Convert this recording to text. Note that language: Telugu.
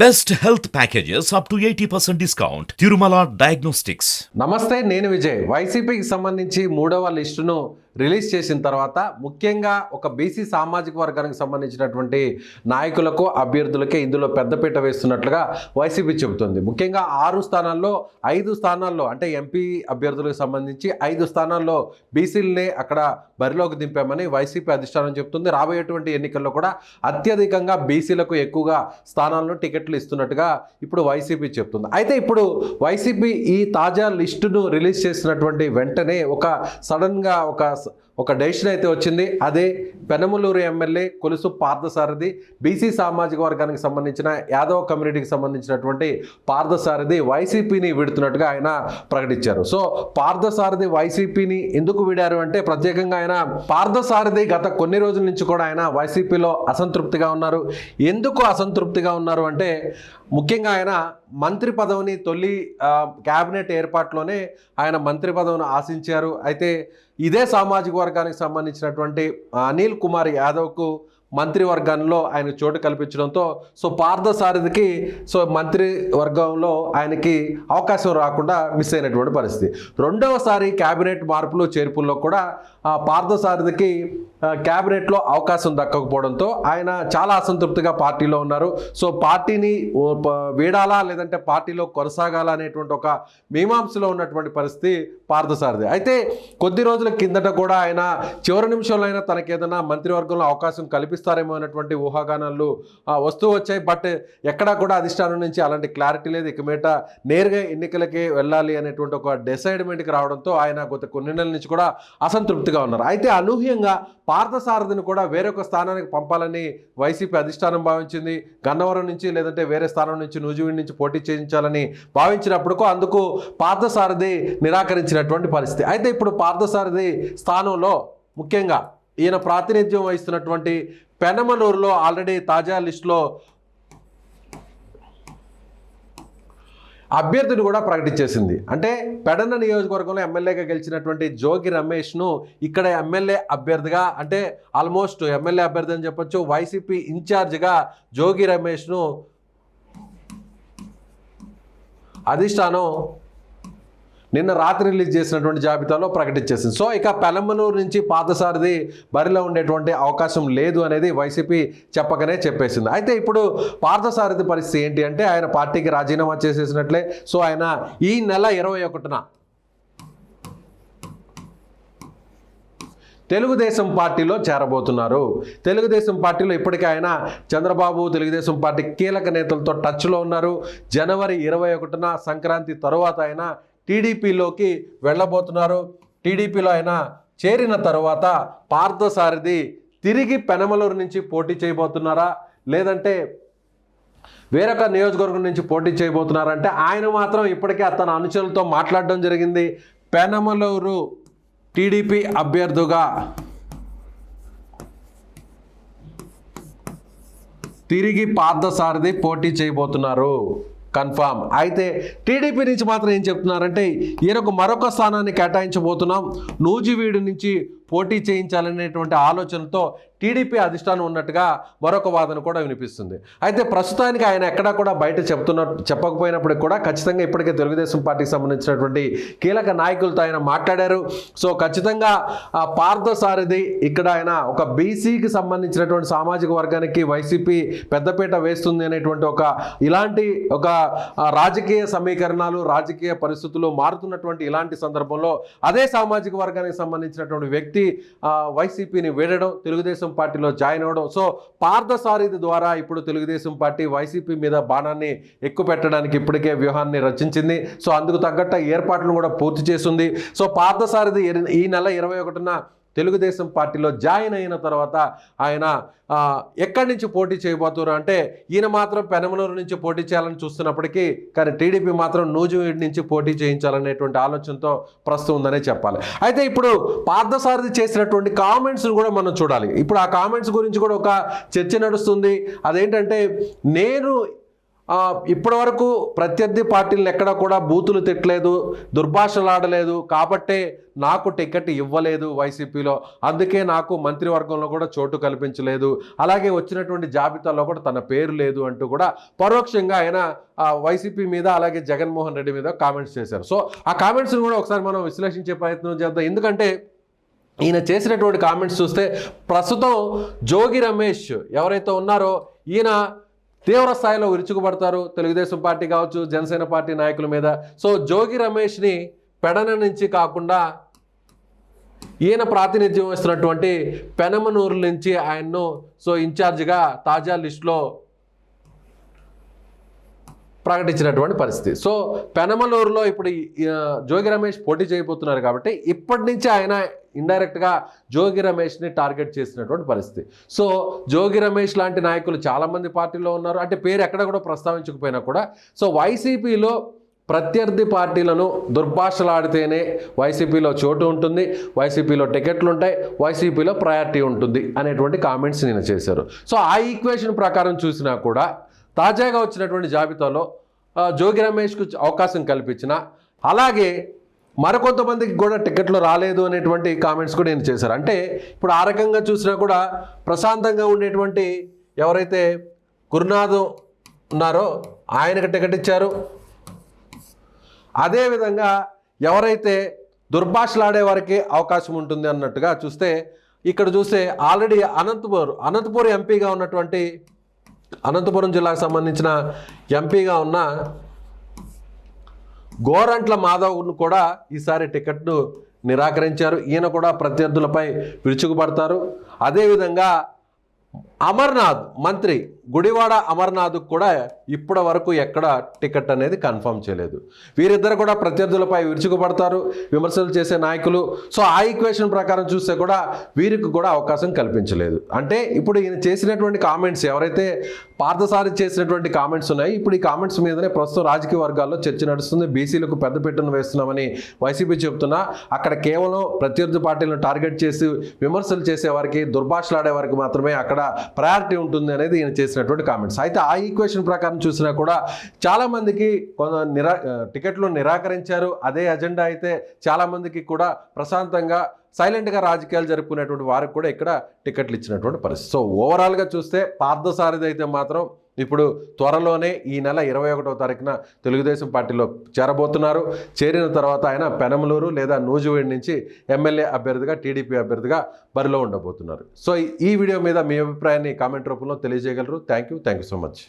Best health packages up to eighty percent discount Tirumala diagnostics నమస్తే నేను విజయ్. వైసీపీకి సంబంధించి మూడవ లిస్టును రిలీజ్ చేసిన తర్వాత ముఖ్యంగా ఒక బీసీ సామాజిక వర్గానికి సంబంధించినటువంటి నాయకులకు అభ్యర్థులకే ఇందులో పెద్దపీట వేస్తున్నట్లుగా వైసీపీ చెబుతుంది. ముఖ్యంగా ఆరు స్థానాల్లో ఐదు స్థానాల్లో అంటే ఎంపీ అభ్యర్థులకు సంబంధించి ఐదు స్థానాల్లో బీసీలనే అక్కడ బరిలోకి దింపామని వైసీపీ అధిష్టానం చెబుతుంది. రాబోయేటువంటి ఎన్నికల్లో కూడా అత్యధికంగా బీసీలకు ఎక్కువగా స్థానాలను టికెట్లు ఇస్తున్నట్టుగా ఇప్పుడు వైసీపీ చెప్తుంది అయితే ఇప్పుడు వైసీపీ ఈ తాజా లిస్టును రిలీజ్ చేసినటువంటి వెంటనే ఒక సడన్గా ఒక graça. ఒక డెసిషన్ అయితే వచ్చింది. అదే పెనమలూరు ఎమ్మెల్యే కొలుసు పార్థసారథి బీసీ సామాజిక వర్గానికి సంబంధించిన యాదవ్ కమ్యూనిటీకి సంబంధించినటువంటి పార్థసారథి వైసీపీని విడుతున్నట్టుగా ఆయన ప్రకటించారు. సో పార్థసారథి వైసీపీని ఎందుకు విడారు అంటే ప్రత్యేకంగా ఆయన పార్థసారథి గత కొన్ని రోజుల నుంచి కూడా ఆయన వైసీపీలో అసంతృప్తిగా ఉన్నారు. ఎందుకు అసంతృప్తిగా ఉన్నారు అంటే ముఖ్యంగా ఆయన మంత్రి పదవిని తొలి క్యాబినెట్ ఏర్పాటులోనే ఆయన మంత్రి పదవిని ఆశించారు. అయితే ఇదే సామాజిక వర్గానికి సంబంధించినటువంటి అనిల్ కుమార్ యాదవ్కు మంత్రివర్గంలో ఆయన చోటు కల్పించడంతో సో పార్థసారథికి సో మంత్రి వర్గంలో ఆయనకి అవకాశం రాకుండా మిస్ అయినటువంటి పరిస్థితి. రెండవసారి క్యాబినెట్ మార్పులు చేర్పుల్లో కూడా పార్థసారథికి క్యాబినెట్లో అవకాశం దక్కకపోవడంతో ఆయన చాలా అసంతృప్తిగా పార్టీలో ఉన్నారు. సో పార్టీని వీడాలా లేదంటే పార్టీలో కొనసాగాలా అనేటువంటి ఒక మీమాంసలో ఉన్నటువంటి పరిస్థితి పార్థసారథి అయితే కొద్ది రోజుల కిందట కూడా ఆయన చివరి నిమిషంలో అయినా తనకేదైనా ఏదైనా మంత్రివర్గంలో అవకాశం కల్పిస్తారేమో అనేటువంటి ఊహాగానాలు ఆ, వస్తూ వచ్చాయి. బట్ ఎక్కడా కూడా అధిష్టానం నుంచి అలాంటి క్లారిటీ లేదు. ఇక మీట నేరుగా ఎన్నికలకి వెళ్ళాలి అనేటువంటి ఒక డిసైడ్మెంట్కి రావడంతో ఆయన గత కొన్ని నెలల నుంచి కూడా అసంతృప్తిగా ఉన్నారు. అయితే అనూహ్యంగా పార్థసారథిని కూడా వేరొక స్థానానికి పంపాలని వైసీపీ అధిష్టానం భావించింది. గన్నవరం నుంచి లేదంటే వేరే స్థానం నుంచి నూజివీడి నుంచి పోటీ చేయించాలని భావించినప్పుడు అందుకు పార్థసారథి నిరాకరించినటువంటి పరిస్థితి. అయితే ఇప్పుడు పార్థసారథి స్థానంలో ముఖ్యంగా ఈయన ప్రాతినిధ్యం వహిస్తున్నటువంటి పెనమలూరులో ఆల్రెడీ తాజా లిస్టులో అభ్యర్థిని కూడా ప్రకటించేసింది. అంటే పెడన నియోజకవర్గంలో ఎమ్మెల్యేగా గెలిచినటువంటి జోగి రమేష్ను ఇక్కడ ఎమ్మెల్యే అభ్యర్థిగా అంటే ఆల్మోస్ట్ ఎమ్మెల్యే అభ్యర్థి అని చెప్పొచ్చు వైసీపీ ఇన్ఛార్జ్గా జోగి రమేష్ను అధిష్టానం నిన్న రాత్రి రిలీజ్ చేసినటువంటి జాబితాలో ప్రకటించేసింది. సో ఇక పెలంబలూరు నుంచి పాతసారిది బరిలో ఉండేటువంటి అవకాశం లేదు అనేది వైసీపీ చెప్పకనే చెప్పేసింది. అయితే ఇప్పుడు పార్థసారథి పరిస్థితి ఏంటి అంటే ఆయన పార్టీకి రాజీనామా చేసేసినట్లే. సో ఆయన ఈ నెల ఇరవై ఒకటిన తెలుగుదేశం పార్టీలో చేరబోతున్నారు. తెలుగుదేశం పార్టీలో ఇప్పటికే ఆయన చంద్రబాబు తెలుగుదేశం పార్టీ కీలక నేతలతో టచ్లో ఉన్నారు. జనవరి ఇరవై ఒకటిన సంక్రాంతి తరువాత ఆయన టీడీపీలోకి వెళ్ళబోతున్నారు. టీడీపీలో ఆయన చేరిన తర్వాత పార్థసారథి తిరిగి పెనమలూరు నుంచి పోటీ చేయబోతున్నారా? లేదంటే వేరొక నియోజకవర్గం నుంచి పోటీ చేయబోతున్నారంటే ఆయన మాత్రం ఇప్పటికే అతను అనుచరులతో మాట్లాడడం జరిగింది. పెనమలూరు టీడీపీ అభ్యర్థుగా తిరిగి పార్థసారథి పోటీ చేయబోతున్నారు. కన్ఫామ్. అయితే టీడీపీ నుంచి మాత్రం ఏం చెప్తున్నారంటే ఈయనకు మరొక స్థానాన్ని కేటాయించబోతున్నాం. నూజివీడు నుంచి పోటీ చేయించాలనేటువంటి ఆలోచనతో టీడీపీ అధిష్టానం ఉన్నట్టుగా మరొక వాదన కూడా వినిపిస్తుంది. అయితే ప్రస్తుతానికి ఆయన ఎక్కడా కూడా బయట చెప్తున్న చెప్పకపోయినప్పటికీ కూడా ఖచ్చితంగా ఇప్పటికే తెలుగుదేశం పార్టీకి సంబంధించినటువంటి కీలక నాయకులతో ఆయన మాట్లాడారు. సో ఖచ్చితంగా పార్థసారథి ఇక్కడ ఆయన ఒక బీసీకి సంబంధించినటువంటి సామాజిక వర్గానికి వైసీపీ పెద్దపీట వేస్తుంది అనేటువంటి ఒక ఇలాంటి ఒక రాజకీయ సమీకరణాలు రాజకీయ పరిస్థితులు మారుతున్నటువంటి ఇలాంటి సందర్భంలో అదే సామాజిక వర్గానికి సంబంధించినటువంటి వ్యక్తి వ్యక్తి వైసీపీని వీడడం తెలుగుదేశం పార్టీలో జాయిన్ అవ్వడం. సో పార్థసారథి ద్వారా ఇప్పుడు తెలుగుదేశం పార్టీ వైసీపీ మీద బాణాన్ని ఎక్కువ పెట్టడానికి ఇప్పటికే వ్యూహాన్ని రచించింది. సో అందుకు తగ్గట్ట ఏర్పాట్లను కూడా పూర్తి చేసింది. సో పార్థసారథి ఈ నెల ఇరవై ఒకటిన తెలుగుదేశం పార్టీలో జాయిన్ అయిన తర్వాత ఆయన ఎక్కడి నుంచి పోటీ చేయబోతున్నారు అంటే ఈయన మాత్రం పెనమలూరు నుంచి పోటీ చేయాలని చూస్తున్నప్పటికీ కానీ టీడీపీ మాత్రం నూజివీడి నుంచి పోటీ చేయించాలనేటువంటి ఆలోచనతో ప్రస్తుతం ఉందనే చెప్పాలి. అయితే ఇప్పుడు పార్థసారథి చేసినటువంటి కామెంట్స్ని కూడా మనం చూడాలి. ఇప్పుడు ఆ కామెంట్స్ గురించి కూడా ఒక చర్చ నడుస్తుంది. అదేంటంటే నేను ఇప్పటి వరకు ప్రత్యర్థి పార్టీలను ఎక్కడ కూడా బూతులు తిట్టలేదు దుర్భాషలాడలేదు. కాబట్టే నాకు టికెట్ ఇవ్వలేదు వైసీపీలో. అందుకే నాకు మంత్రివర్గంలో కూడా చోటు కల్పించలేదు. అలాగే వచ్చినటువంటి జాబితాలో కూడా తన పేరు లేదు అంటూ కూడా పరోక్షంగా ఆయన వైసీపీ మీద అలాగే జగన్మోహన్ రెడ్డి మీద కామెంట్స్ చేశారు. సో ఆ కామెంట్స్ని కూడా ఒకసారి మనం విశ్లేషించే ప్రయత్నం చేద్దాం. ఎందుకంటే ఈయన చేసినటువంటి కామెంట్స్ చూస్తే ప్రస్తుతం జోగి రమేష్ ఎవరైతే ఉన్నారో ఈయన తీవ్ర స్థాయిలో విరుచుకుపడతారు. తెలుగుదేశం పార్టీ కావచ్చు జనసేన పార్టీ నాయకుల మీద. సో జోగి రమేష్ని పెడన నుంచి కాకుండా ఈయన ప్రాతినిధ్యం వహిస్తున్నటువంటి పెనమనూరు నుంచి ఆయన్ను సో ఇన్ఛార్జిగా తాజా లిస్టులో ప్రకటించినటువంటి పరిస్థితి. సో పెనమలూరులో ఇప్పుడు జోగి రమేష్ పోటీ చేయబోతున్నారు కాబట్టి ఇప్పటి నుంచి ఆయన ఇండైరెక్ట్గా జోగి రమేష్ని టార్గెట్ చేసినటువంటి పరిస్థితి. సో జోగి రమేష్ లాంటి నాయకులు చాలామంది పార్టీలో ఉన్నారు. అంటే పేరు ఎక్కడ కూడా ప్రస్తావించకపోయినా కూడా సో వైసీపీలో ప్రత్యర్థి పార్టీలను దుర్భాషలాడితేనే వైసీపీలో చోటు ఉంటుంది వైసీపీలో టికెట్లు ఉంటాయి వైసీపీలో ప్రయారిటీ ఉంటుంది అనేటువంటి కామెంట్స్ నేను చేశారు. సో ఆ ఈక్వేషన్ ప్రకారం చూసినా కూడా తాజాగా వచ్చినటువంటి జాబితాలో జోగి రమేష్కు అవకాశం కల్పించిన అలాగే మరికొంతమందికి కూడా టికెట్లు రాలేదు అనేటువంటి కామెంట్స్ కూడా నేను చేశారు. అంటే ఇప్పుడు ఆ రకంగా చూసినా కూడా ప్రశాంతంగా ఉండేటువంటి ఎవరైతే గురునాథ్ ఉన్నారో ఆయనకు టికెట్ ఇచ్చారు. అదేవిధంగా ఎవరైతే దుర్భాషలాడే వారికి అవకాశం ఉంటుంది అన్నట్టుగా చూస్తే ఇక్కడ చూస్తే ఆల్రెడీ అనంతపూర్ అనంతపూర్ ఎంపీగా ఉన్నటువంటి అనంతపురం జిల్లాకు సంబంధించిన ఎంపీగా ఉన్న గోరంట్ల మాధవ్ను కూడా ఈసారి టికెట్ను నిరాకరించారు. ఈయన కూడా ప్రత్యర్థులపై విరుచుకుపడతారు. అదేవిధంగా అమర్నాథ్ మంత్రి గుడివాడ అమర్నాథ్కు కూడా ఇప్పటి వరకు ఎక్కడ టికెట్ అనేది కన్ఫర్మ్ చేయలేదు. వీరిద్దరు కూడా ప్రత్యర్థులపై విరుచుకుపడతారు విమర్శలు చేసే నాయకులు. సో ఆ ఈక్వేషన్ ప్రకారం చూస్తే కూడా వీరికి కూడా అవకాశం కల్పించలేదు. అంటే ఇప్పుడు ఈయన చేసినటువంటి కామెంట్స్ ఎవరైతే పార్థసారి చేసినటువంటి కామెంట్స్ ఉన్నాయి ఇప్పుడు ఈ కామెంట్స్ మీదనే ప్రస్తుతం రాజకీయ వర్గాల్లో చర్చ నడుస్తుంది. బీసీలకు పెద్దపీటను వేస్తున్నామని వైసీపీ చెబుతున్నా అక్కడ కేవలం ప్రత్యర్థి పార్టీలను టార్గెట్ చేసి విమర్శలు చేసే వారికి దుర్భాషలాడే వారికి మాత్రమే అక్కడ ప్రయారిటీ ఉంటుంది అనేది ఈయన చేసినటువంటి కామెంట్స్. అయితే ఆ ఈక్వేషన్ ప్రకారం చూసినా కూడా చాలామందికి కొంత నిరా టికెట్లు నిరాకరించారు. అదే అజెండా అయితే చాలామందికి కూడా ప్రశాంతంగా సైలెంట్గా రాజకీయాలు జరుపుకునేటువంటి వారికి కూడా ఇక్కడ టికెట్లు ఇచ్చినటువంటి పరిస్థితి. సో ఓవరాల్గా చూస్తే పార్థసారథి అయితే మాత్రం ఇప్పుడు త్వరలోనే ఈ నెల ఇరవై ఒకటో తారీఖున తెలుగుదేశం పార్టీలో చేరబోతున్నారు. చేరిన తర్వాత ఆయన పెనమలూరు లేదా నూజివేడి నుంచి ఎమ్మెల్యే అభ్యర్థిగా టీడీపీ అభ్యర్థిగా బరిలో ఉండబోతున్నారు. సో ఈ వీడియో మీద మీ అభిప్రాయాన్ని కామెంట్ రూపంలో తెలియజేయగలరు. Thank you thank you so much.